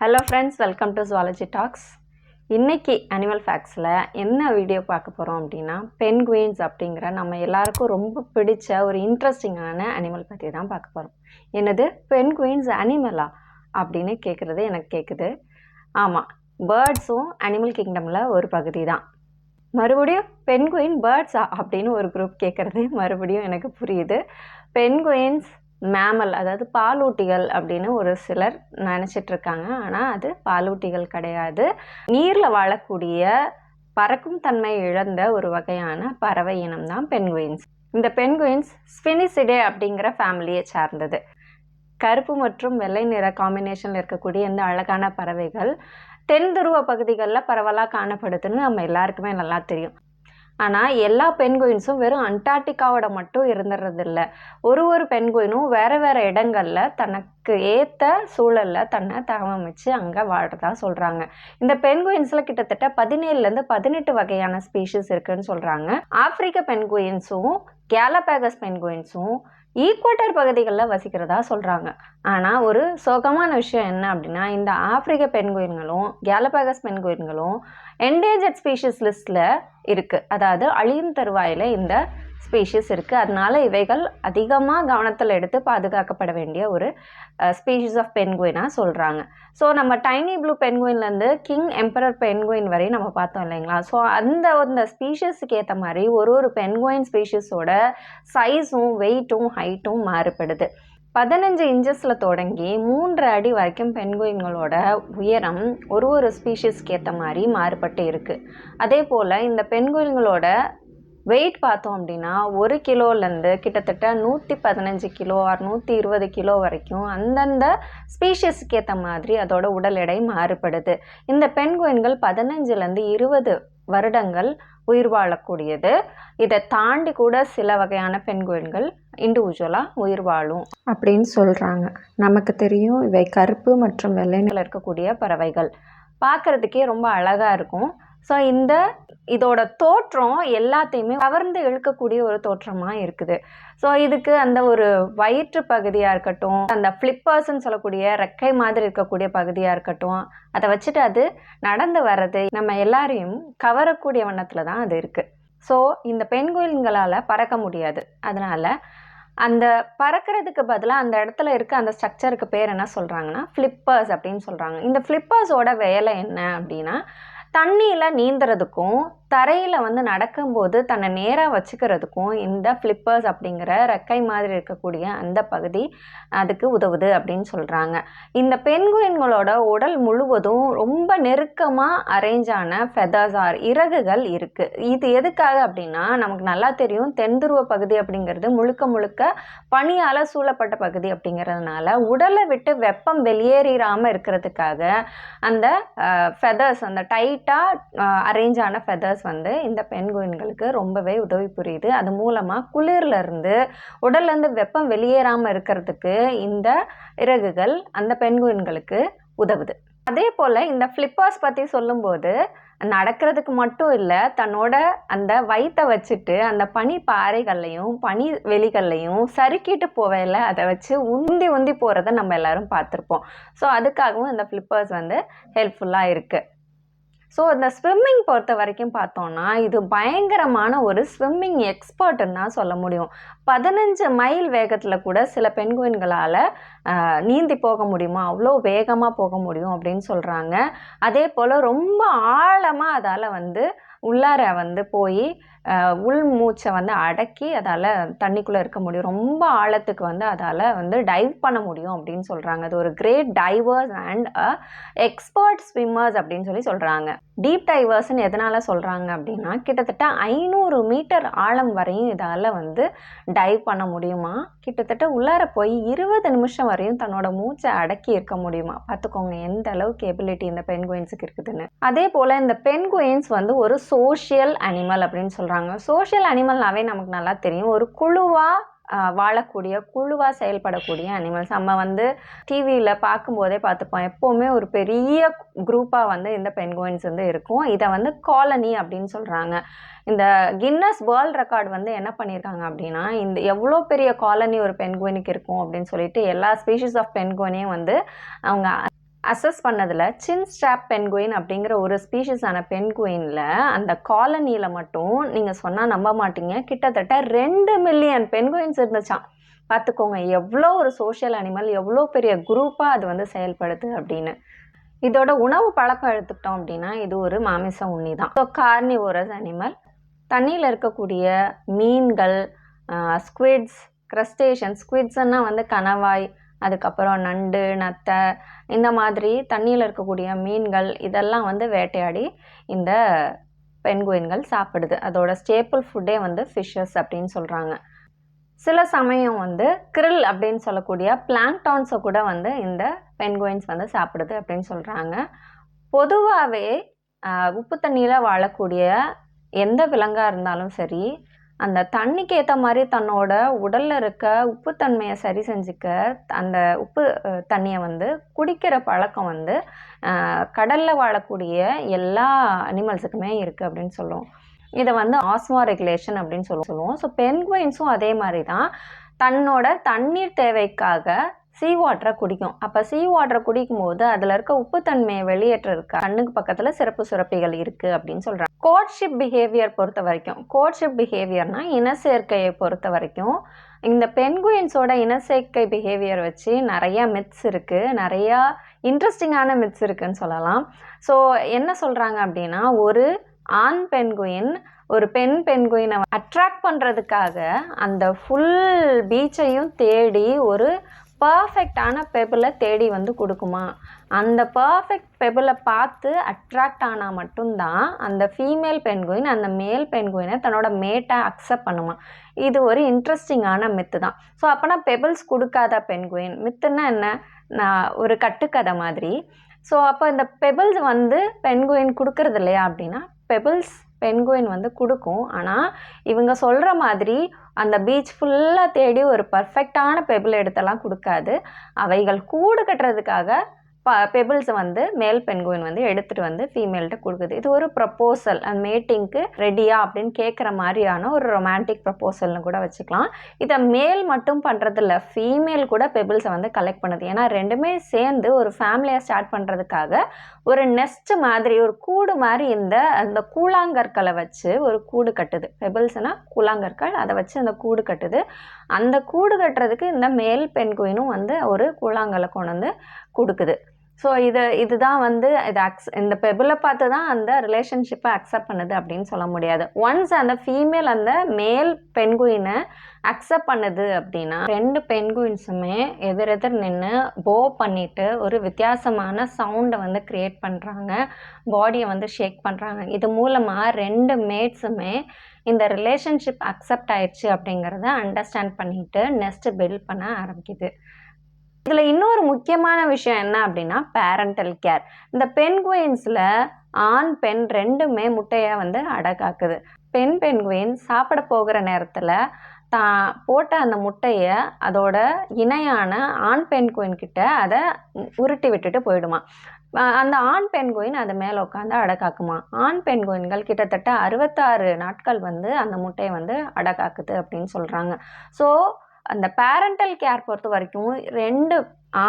Hello friends welcome to zoology talks இன்றைக்கி animal ஃபேக்ஸில் என்ன வீடியோ பார்க்க போகிறோம் அப்படின்னா பென்குயின்ஸ் அப்படிங்கிற நம்ம எல்லாருக்கும் ரொம்ப பிடிச்ச ஒரு இன்ட்ரெஸ்டிங்கான அனிமல் பற்றி தான் பார்க்க போகிறோம் என்னது? பென்குயின்ஸ் அனிமலா அப்படின்னு கேட்குறது எனக்கு கேட்குது ஆமாம் பேர்ட்ஸும் அனிமல் கிங்டமில் ஒரு பகுதி தான். மறுபடியும் பென்குயின் பேர்ட்ஸா அப்படின்னு ஒரு குரூப் கேட்குறது மறுபடியும் எனக்கு புரியுது. பென்குயின்ஸ் மேமல் அதாவது பாலூட்டிகள் அப்படின்னு ஒரு சிலர் நினச்சிட்டு இருக்காங்க ஆனால் அது பாலூட்டிகள் கிடையாது. நீரில் வாழக்கூடிய பறக்கும் தன்மை இழந்த ஒரு வகையான பறவை இனம் தான் பென்குயின்ஸ் இந்த பென்குயின்ஸ் ஸ்பினிசிடே அப்படிங்கிற ஃபேமிலியை சார்ந்தது. கருப்பு மற்றும் வெள்ளை நிற காம்பினேஷனில் இருக்கக்கூடிய இந்த அழகான பறவைகள் தென் துருவ பகுதிகளில் பரவலாக காணப்படுதுன்னு நம்ம எல்லாருக்குமே நல்லா தெரியும். ஆனால் எல்லா பென்குயின்ஸும் வெறும் அண்டார்டிகாவோட மட்டும் இருந்துடுறதில்ல ஒரு ஒரு பென்குயினும் வேறு வேறு இடங்களில் தனக்கு ஏற்ற சூழலில் தன்னை தகவமைச்சு அங்கே வாழ்கிறதா சொல்கிறாங்க இந்த பென்குயின்ஸில் கிட்டத்தட்ட பதினேழுலேருந்து பதினெட்டு வகையான ஸ்பீஷிஸ் இருக்குதுன்னு சொல்கிறாங்க ஆப்பிரிக்க பென்குயின்ஸும் கேலபேகஸ் பென்குயின்ஸும் ஈக்குவட்டர் பகுதிகளில் வசிக்கிறதா சொல்கிறாங்க ஆனால் ஒரு சோகமான விஷயம் என்ன அப்படின்னா இந்த ஆப்பிரிக்க பென்குயின்களும் கேலபேகஸ் பென்குயின்களும் என்டேஞ்சர்ட் ஸ்பீஷிஸ் லிஸ்ட்டில் இருக்குது அதாவது அழியும் தருவாயில் இந்த ஸ்பீஷிஸ் இருக்குது அதனால இவைகள் அதிகமாக கவனத்தில் எடுத்து பாதுகாக்கப்பட வேண்டிய ஒரு ஸ்பீஷிஸ் ஆஃப் பென்குயினாக சொல்கிறாங்க ஸோ நம்ம டைனி ப்ளூ பென்குயின்லேருந்து கிங் எம்பரர் பென்குயின் வரை நம்ம பார்த்தோம் இல்லைங்களா? ஸோ அந்த அந்த ஸ்பீஷிஸுக்கு ஏற்ற மாதிரி ஒரு ஒரு பென்குயின் ஸ்பீஷிஸோட சைஸும் வெயிட்டும் ஹைட்டும் மாறுபடுது. பதினஞ்சு இன்ச்சஸில் தொடங்கி மூன்று அடி வரைக்கும் பெண்குயின்களோட உயரம் ஒரு ஒரு ஸ்பீஷிஸ்க்கு ஏற்ற மாதிரி மாறுபட்டு இருக்குது அதே போல் இந்த பென்குயின்களோட வெயிட் பார்த்தோம் அப்படின்னா ஒரு கிலோலேருந்து கிட்டத்தட்ட நூற்றி பதினஞ்சு கிலோ ஆர் நூற்றி இருபது கிலோ வரைக்கும் அந்தந்த ஸ்பீஷிஸ்க்கு ஏற்ற மாதிரி அதோட உடல் எடை மாறுபடுது. இந்த பெண்குயின்கள் பதினஞ்சுலேருந்து இருபது வருடங்கள் உயிர் வாழக்கூடியது. இதை தாண்டி கூட சில வகையான பெண்குயின்கள் இண்டிவிஜுவலாக உயிர் வாழும் அப்படின்னு சொல்கிறாங்க நமக்கு தெரியும் இவை கருப்பு மற்றும் வெள்ளைநில இருக்கக்கூடிய பறவைகள். பார்க்குறதுக்கே ரொம்ப அழகாக இருக்கும். ஸோ இந்த இதோட தோற்றம் எல்லாத்தையுமே கவர்ந்து இழுக்கக்கூடிய ஒரு தோற்றமாக இருக்குது. ஸோ இதுக்கு அந்த ஒரு வயிற்று பகுதியாக இருக்கட்டும் அந்த ஃப்ளிப்பர்ஸ்ன்னு சொல்லக்கூடிய ரெக்கை மாதிரி இருக்கக்கூடிய பகுதியாக இருக்கட்டும் அதை வச்சுட்டு அது நடந்து வர்றது நம்ம எல்லாரையும் கவரக்கூடிய வண்ணத்தில் தான் அது இருக்குது ஸோ இந்த பெண்குயில்களால் பறக்க முடியாது. அதனால் அந்த பறக்கிறதுக்கு பதிலாக அந்த இடத்துல இருக்க அந்த ஸ்ட்ரக்சருக்கு பேர் என்ன சொல்கிறாங்கன்னா ஃப்ளிப்பர்ஸ் அப்படின்னு சொல்கிறாங்க இந்த ஃப்ளிப்பர்ஸோட வேலை என்ன அப்படின்னா தண்ணியில் நீந்துறதுக்கும் தரையில் வந்து நடக்கும்போது தன்னை நேராக வச்சுக்கிறதுக்கும் இந்த ஃப்ளிப்பர்ஸ் அப்படிங்கிற ரெக்கை மாதிரி இருக்கக்கூடிய அந்த பகுதி அதுக்கு உதவுது அப்படின்னு சொல்கிறாங்க இந்த பெண்குயின்களோட உடல் முழுவதும் ரொம்ப நெருக்கமாக அரேஞ்சான ஃபெதர்ஸ் ஆர் இறகுகள் இருக்குது இது எதுக்காக அப்படின்னா நமக்கு நல்லா தெரியும் தென்துருவ பகுதி அப்படிங்கிறது முழுக்க முழுக்க பனியால் சூழப்பட்ட பகுதி அப்படிங்கிறதுனால உடலை விட்டு வெப்பம் வெளியேறாமல் இருக்கிறதுக்காக அந்த ஃபெதர்ஸ் அந்த டைட்டாக அரேஞ்ச் ஆன ஃபெதர்ஸ் வந்து இந்த பெண்குயின்களுக்கு ரொம்பவே உதவி புரியுது. அது மூலமாக குளிர்லேருந்து உடல்லேருந்து வெப்பம் வெளியேறாமல் இருக்கிறதுக்கு இந்த இறகுகள் அந்த பெண்குயின்களுக்கு உதவுது. அதே போல் இந்த ஃப்ளிப்பர்ஸ் பற்றி சொல்லும்போது நடக்கிறதுக்கு மட்டும் இல்லை தன்னோட அந்த வயிற்றை வச்சுட்டு அந்த பனி பாறைகள்லையும் பனி வெளிகள்லையும் சறுக்கிட்டு போவேல அதை வச்சு உந்தி உந்தி போகிறத நம்ம எல்லாரும் பார்த்துருப்போம். ஸோ அதுக்காகவும் இந்த ஃப்ளிப்பர்ஸ் வந்து ஹெல்ப்ஃபுல்லாக இருக்குது ஸோ இந்த ஸ்விம்மிங் பொறுத்த வரைக்கும் பார்த்தோன்னா இது பயங்கரமான ஒரு ஸ்விம்மிங் எக்ஸ்பர்ட்டுன்னு தான் சொல்ல முடியும். பதினஞ்சு மைல் வேகத்தில் கூட சில பெண்குவின்களால் நீந்தி போக முடியுமா? அவ்வளோ வேகமாக போக முடியும் அப்படின்னு சொல்கிறாங்க அதே போல் ரொம்ப ஆழமாக அதால் வந்து உள்ளார வந்து போய் உள் மூச்சை வந்து அடக்கி அதால் தண்ணிக்குள்ளே இருக்க முடியும். ரொம்ப ஆழத்துக்கு வந்து அதால் வந்து டைவ் பண்ண முடியும் அப்படின்னு சொல்கிறாங்க அது ஒரு great divers and expert swimmers அப்படின்னு சொல்லி சொல்கிறாங்க டீப் டைவர்ஸ்ன்னு எதனால் சொல்கிறாங்க அப்படின்னா கிட்டத்தட்ட ஐநூறு மீட்டர் ஆழம் வரையும் இதால் வந்து டைவ் பண்ண முடியுமா? கிட்டத்தட்ட உள்ளார போய் இருபது நிமிஷம் வரையும் தன்னோட மூச்சை அடக்கி இருக்க முடியுமா? பார்த்துக்கோங்க எந்த அளவுக்கு எபிலிட்டி இந்த பென்குயின்ஸுக்கு இருக்குதுன்னு. அதே போல் இந்த பென்குயின்ஸ் வந்து ஒரு சோஷியல் அனிமல் அப்படின்னு சொல்கிறாங்க சோஷியல் அனிமல்னாவே நமக்கு நல்லா தெரியும். ஒரு குழுவாக வாழக்கூடிய குழுவாக செயல்படக்கூடிய அனிமல்ஸ் நம்ம வந்து டிவியில் பார்க்கும்போதே பார்த்துப்போம். எப்போவுமே ஒரு பெரிய குரூப்பாக வந்து இந்த பென்குயின்ஸ் வந்து இருக்கும். இதை வந்து காலனி அப்படின்னு சொல்கிறாங்க இந்த கின்னஸ் வேர்ல்ட் ரெக்கார்டு வந்து என்ன பண்ணியிருக்காங்க அப்படின்னா இந்த எவ்வளோ பெரிய காலனி ஒரு பென்குயினுக்கு இருக்கும் அப்படின்னு சொல்லிட்டு எல்லா ஸ்பீஷிஸ் ஆஃப் பென்குயினையும் வந்து அவங்க அசஸ் பண்ணதில் சின் ஸ்ட்ராப் பென்குயின் அப்படிங்கிற ஒரு ஸ்பீஷிஸான பென்குயினில் அந்த காலனியில் மட்டும் நீங்கள் சொன்னால் நம்ப மாட்டீங்க. கிட்டத்தட்ட ரெண்டு மில்லியன் பென்குயின்ஸ் இருந்துச்சான் பார்த்துக்கோங்க எவ்வளோ ஒரு சோஷியல் அனிமல் எவ்வளோ பெரிய குரூப்பாக அது வந்து செயல்படுது அப்படின்னு. இதோட உணவு பழக்கம் எடுத்துக்கிட்டோம் அப்படின்னா இது ஒரு மாமிச உண்ணி தான். ஸோ கார்னிவோரஸ் அனிமல் தண்ணியில் இருக்கக்கூடிய மீன்கள் ஸ்குவிட்ஸ் க்ரஸ்டேஷன் ஸ்குவிட்ஸ்னால் வந்து கணவாய் அதுக்கப்புறம் நண்டு நத்தை இந்த மாதிரி தண்ணியில் இருக்கக்கூடிய மீன்கள் இதெல்லாம் வந்து வேட்டையாடி இந்த பென்குயின்கள் சாப்பிடுது. அதோட ஸ்டேப்பிள் ஃபுட்டே வந்து ஃபிஷ்ஷஸ் அப்படின்னு சொல்கிறாங்க சில சமயம் வந்து கிரில் அப்படின்னு சொல்லக்கூடிய பிளாங்டான்ஸை கூட வந்து இந்த பென்குயின்ஸ் வந்து சாப்பிடுது அப்படின்னு சொல்கிறாங்க பொதுவாகவே உப்பு தண்ணியில் வாழக்கூடிய எந்த விலங்காக இருந்தாலும் சரி அந்த தண்ணிக்கு ஏற்ற மாதிரி தன்னோட உடலில் இருக்க உப்புத்தன்மையை சரி செஞ்சுக்க அந்த உப்பு தண்ணியை வந்து குடிக்கிற பழக்கம் வந்து கடலில் வாழக்கூடிய எல்லா அனிமல்ஸுக்குமே இருக்குது அப்படின்னு சொல்லுவோம். இதை வந்து ஆஸ்மா ரெகுலேஷன் அப்படின்னு சொல்லி சொல்லுவோம் ஸோ பென்குயின்ஸும் அதே மாதிரி தான். தன்னோட தண்ணீர் தேவைக்காக சீ வாட்டரை குடிக்கும். அப்போ சீ வாட்டரை குடிக்கும்போது அதில் இருக்க உப்புத்தன்மையை வெளியேற்றுறதுக்கு கண்ணுக்கு பக்கத்தில் சிறப்பு சுரப்பிகள் இருக்குது அப்படின்னு சொல்கிறாங்க கோட்ஷிப் பிஹேவியர் பொறுத்த வரைக்கும் கோட்ஷிப் பிஹேவியர்னா இனச்சேர்க்கையை பொறுத்த வரைக்கும் இந்த பென்குயின்ஸோட இனச்சேர்க்கை பிஹேவியர் வச்சு நிறையா மித்ஸ் இருக்குது நிறையா இன்ட்ரெஸ்டிங்கான மித்ஸ் இருக்குன்னு சொல்லலாம். ஸோ என்ன சொல்கிறாங்க அப்படின்னா ஒரு ஆண் பென்குயின் ஒரு பெண் பென்குயினை அட்ராக்ட் பண்ணுறதுக்காக அந்த ஃபுல் பீச்சையும் தேடி ஒரு பர்ஃபெக்டான பெபிளை தேடி வந்து கொடுக்குமா? அந்த பர்ஃபெக்ட் பெபிளை பார்த்து அட்ராக்ட் ஆனால் மட்டும்தான் அந்த ஃபீமேல் பென்குயின் அந்த மேல் பெண்குயினை தன்னோட மேட்டை அக்செப்ட் பண்ணுமா? இது ஒரு இன்ட்ரெஸ்டிங்கான மித்து தான். ஸோ அப்போனா பெபிள்ஸ் கொடுக்காத பெண்குயின் மித்துன்னா என்ன? நான் ஒரு கட்டுக்கதை மாதிரி. ஸோ அப்போ இந்த பெபிள்ஸ் வந்து பென்குயின் கொடுக்கறது இல்லையா அப்படின்னா பெபிள்ஸ் பென்குயின் வந்து கொடுக்கும். ஆனால் இவங்க சொல்கிற மாதிரி அந்த பீச் ஃபுல்லாக தேடி ஒரு பர்ஃபெக்டான பெபிள் எடுத்தெல்லாம் கொடுக்காது. அவைகள் கூடு கட்டுறதுக்காக ப பெபிள்ஸை வந்து மேல் பென்குயின் வந்து எடுத்துகிட்டு வந்து ஃபீமேல்கிட்ட கொடுக்குது. இது ஒரு ப்ரப்போசல் அந்த மேட்டிங்க்கு ரெடியா அப்படின்னு கேட்குற மாதிரியான ஒரு ரொமான்டிக் ப்ரப்போசல்னு கூட வச்சுக்கலாம். இதை மேல் மட்டும் பண்ணுறதில்ல ஃபீமேல் கூட பெபிள்ஸை வந்து கலெக்ட் பண்ணுது. ஏன்னா ரெண்டுமே சேர்ந்து ஒரு ஃபேமிலியை ஸ்டார்ட் பண்ணுறதுக்காக ஒரு நெஸ்ட் மாதிரி ஒரு கூடு மாதிரி இந்த அந்த கூழாங்கற்களை வச்சு ஒரு கூடு கட்டுது. பெபிள்ஸ்னால் கூழாங்கற்கள் அதை வச்சு அந்த கூடு கட்டுது. அந்த கூடு கட்டுறதுக்கு இந்த மேல் பென்குயினும் வந்து ஒரு கூழாங்கலை கொண்டு வந்து கொடுக்குது. ஸோ இது இதுதான் வந்து இது அக்ஸ் இந்த பெபிளை பார்த்து தான் அந்த ரிலேஷன்ஷிப்பை அக்செப்ட் பண்ணுது அப்படின்னு சொல்ல முடியாது. ஒன்ஸ் அந்த ஃபீமேல் அந்த மேல் பென்குயினை அக்செப்ட் பண்ணுது அப்படின்னா ரெண்டு பென்குயின்ஸுமே எதிரெதிர் நின்று போ பண்ணிட்டு ஒரு வித்தியாசமான சவுண்டை வந்து க்ரியேட் பண்ணுறாங்க பாடியை வந்து ஷேக் பண்ணுறாங்க இது மூலமாக ரெண்டு மேட்ஸுமே இந்த ரிலேஷன்ஷிப் அக்செப்ட் ஆயிடுச்சு அப்படிங்கிறத அண்டர்ஸ்டாண்ட் பண்ணிட்டு நெக்ஸ்ட்டு பில்ட் பண்ண ஆரம்பிக்குது. இதில் இன்னொரு முக்கியமான விஷயம் என்ன அப்படின்னா பேரண்டல் கேர் இந்த பென்குயின்ஸில் ஆண் பெண் ரெண்டுமே முட்டையை வந்து அடக்காக்குது. பெண் பென்குயின் சாப்பிட போகிற நேரத்தில் தான் போட்ட அந்த முட்டையை அதோட இணையான ஆண் பென்குயின் கிட்ட அதை உருட்டி விட்டுட்டு போயிடுமா. அந்த ஆண் பென்குயின் அது மேலே உட்காந்து அடக்காக்குமா. ஆண் பென்குயின்கள் கிட்டத்தட்ட அறுபத்தாறு நாட்கள் வந்து அந்த முட்டையை வந்து அடக்காக்குது அப்படின்னு சொல்கிறாங்க ஸோ அந்த பேரண்டல் கேர் பொறுத்த வரைக்கும் ரெண்டு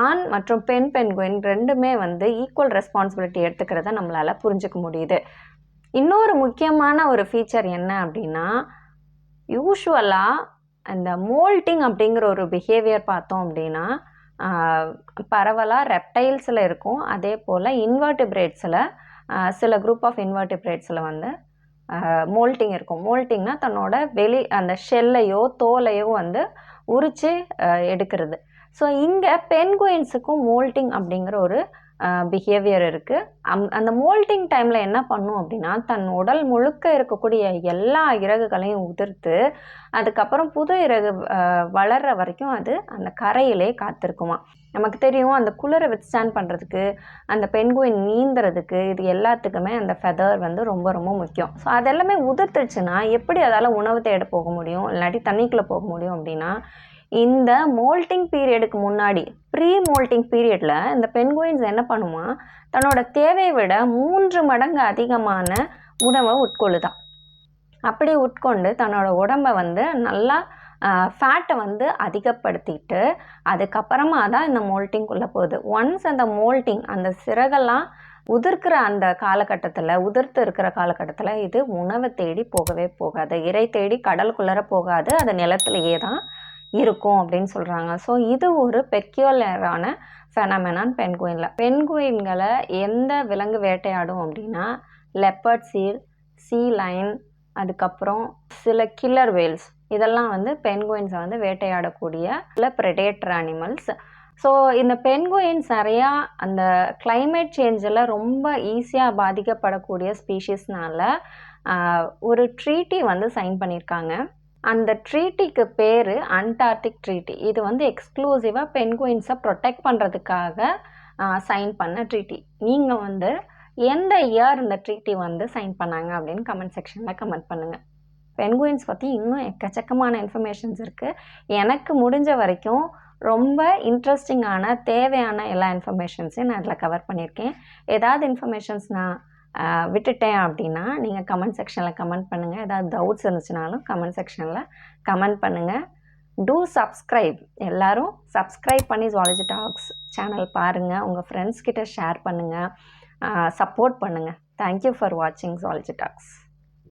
ஆண் மற்றும் பெண் பெண்குயின் ரெண்டுமே வந்து ஈக்குவல் ரெஸ்பான்சிபிலிட்டி எடுத்துக்கிறத நம்மளால் புரிஞ்சுக்க முடியுது. இன்னொரு முக்கியமான ஒரு ஃபீச்சர் என்ன அப்படின்னா யூஷுவலாக அந்த மோல்டிங் அப்படிங்கிற ஒரு பிஹேவியர் பார்த்தோம் அப்படின்னா பரவலாக ரெப்டைல்ஸில் இருக்கும். அதே போல் இன்வெர்டிபிரேட்ஸில் சில குரூப் ஆஃப் இன்வெர்டிபிரேட்ஸில் வந்து மோல்ட்டிங் இருக்கும். மோல்ட்டிங்னா தன்னோட வெளி அந்த ஷெல்லையோ தோலையோ வந்து உரித்து எடுக்கிறது. ஸோ இங்கே பென்குயின்ஸுக்கும் மோல்டிங் அப்படிங்கிற ஒரு பிஹேவியர் இருக்குது அம் அந்த மோல்டிங் டைமில் என்ன பண்ணும் அப்படின்னா தன் உடல் முழுக்க இருக்கக்கூடிய எல்லா இறகுகளையும் உதிர்த்து அதுக்கப்புறம் புது இறகு வளர்கிற வளர்ற வரைக்கும் அது அந்த கரையிலே காத்திருக்குமா நமக்கு தெரியும் அந்த குளிரை வித்ஸ்டாண்ட் பண்ணுறதுக்கு அந்த பெண்குயின் நீந்துறதுக்கு இது எல்லாத்துக்குமே அந்த ஃபெதர் வந்து ரொம்ப ரொம்ப முக்கியம். ஸோ அதெல்லாமே உதிர்த்துச்சுன்னா எப்படி அதால் உணவு தேட போக முடியும்? இல்லாட்டி தண்ணிக்குள்ளே போக முடியும் அப்படின்னா இந்த மோல்ட்டிங் பீரியடுக்கு முன்னாடி ப்ரீ மோல்ட்டிங் பீரியடில் இந்த பென்குயின்ஸ் என்ன பண்ணுமா? தன்னோட தேவையை விட மூன்று மடங்கு அதிகமான உணவை உட்கொள்ளுதான் அப்படி உட்கொண்டு தன்னோட உடம்பை வந்து நல்லா ஃபேட்டை வந்து அதிகப்படுத்திட்டு அதுக்கப்புறமா தான் இந்த மோல்ட்டிங்குள்ளே போகுது. ஒன்ஸ் அந்த மோல்ட்டிங் அந்த சிறகெல்லாம் உதிர்க்கிற அந்த காலகட்டத்தில் உதிர்த்து இருக்கிற காலகட்டத்தில் இது உணவை தேடி போகவே போகாது. இறை தேடி கடலுக்குள்ளர போகாது. அது நிலத்திலேயே தான் இருக்கும் அப்படின்னு சொல்கிறாங்க ஸோ இது ஒரு பெக்யூலரான ஃபெனமெனான் பென்குயினில் பென்குயின்களை எந்த விலங்கு வேட்டையாடும் அப்படின்னா லெப்பர்ட் சீல் சீ லைன் அதுக்கப்புறம் சில கில்லர் வேல்ஸ் இதெல்லாம் வந்து பென்குயின்ஸை வந்து வேட்டையாடக்கூடிய சில ப்ரெடேட்டர் அனிமல்ஸ் ஸோ இந்த பென்குயின்ஸ் நிறையா அந்த கிளைமேட் சேஞ்சில் ரொம்ப ஈஸியாக பாதிக்கப்படக்கூடிய ஸ்பீஷீஸ்னால ஒரு ட்ரீட்டி வந்து சைன் பண்ணியிருக்காங்க அந்த ட்ரீட்டிக்கு பேர் அண்டார்டிக் ட்ரீட்டி இது வந்து எக்ஸ்க்ளூசிவாக பென்குயின்ஸை ப்ரொடெக்ட் பண்ணுறதுக்காக சைன் பண்ண ட்ரீட்டி நீங்கள் வந்து எந்த இயர் இந்த ட்ரீட்டி வந்து சைன் பண்ணாங்க அப்படின்னு கமெண்ட் செக்ஷனில் கமெண்ட் பண்ணுங்கள் பென்குயின்ஸ் பற்றி இன்னும் எக்கச்சக்கமான இன்ஃபர்மேஷன்ஸ் இருக்குது எனக்கு முடிஞ்ச வரைக்கும் ரொம்ப இன்ட்ரெஸ்டிங்கான தேவையான எல்லா இன்ஃபர்மேஷன்ஸையும் நான் இதில் கவர் பண்ணியிருக்கேன். ஏதாவது இன்ஃபர்மேஷன்ஸ் நான் விட்டுட்டேன் அப்படின்னா நீங்கள் கமெண்ட் செக்ஷனில் கமெண்ட் பண்ணுங்கள் ஏதாவது டவுட்ஸ் இருந்துச்சுனாலும் கமெண்ட் செக்ஷனில் கமெண்ட் பண்ணுங்கள் டூ சப்ஸ்கிரைப் எல்லாரும் சப்ஸ்கிரைப் பண்ணி ஜுவாலஜி டாக்ஸ் சேனல் பாருங்கள் உங்கள் ஃப்ரெண்ட்ஸ் கிட்ட ஷேர் பண்ணுங்கள் சப்போர்ட் பண்ணுங்கள் தேங்க்யூ ஃபார் வாட்சிங் ஜுவாலஜி டாக்ஸ்